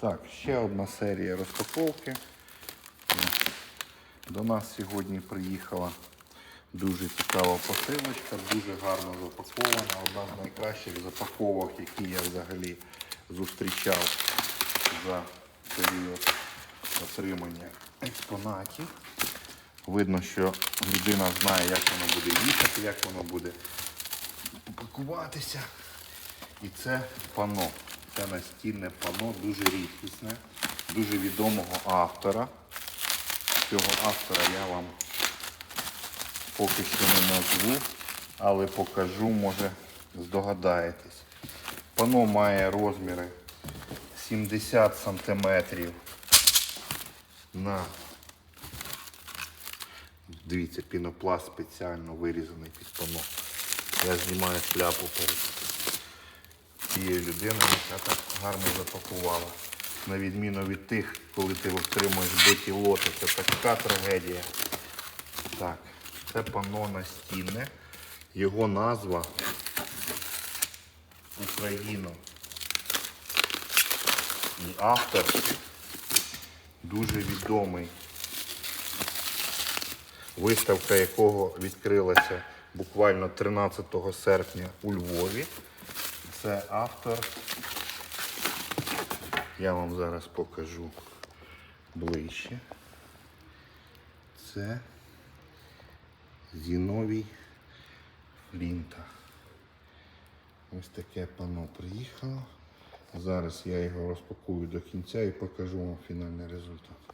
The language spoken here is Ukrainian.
Так, ще одна серія розпаковки. До нас сьогодні приїхала дуже цікава посилочка, дуже гарно запакована. Одна з найкращих запаковок, які я взагалі зустрічав за період отримання експонатів. Видно, що людина знає, як воно буде їхати, як воно буде пакуватися. І це пано. Це настільне пано, дуже рідкісне, дуже відомого автора. Цього автора я вам поки що не назву, але покажу, може здогадаєтесь. Пано має розміри 70 сантиметрів на Дивіться, пінопласт спеціально вирізаний під пано. Я знімаю шляпу перед тією людиною, яка так гарно запакувала. На відміну від тих, коли ти отримуєш биті лоти, це така трагедія. Так, це пано настінне. Його назва Україно. І автор дуже відомий виставка якого відкрилася буквально 13 серпня у Львові. Це автор. Я вам зараз покажу ближче. Це Зіновій Флінта. Ось таке пано приїхало. Зараз я його розпакую до кінця і покажу вам фінальний результат.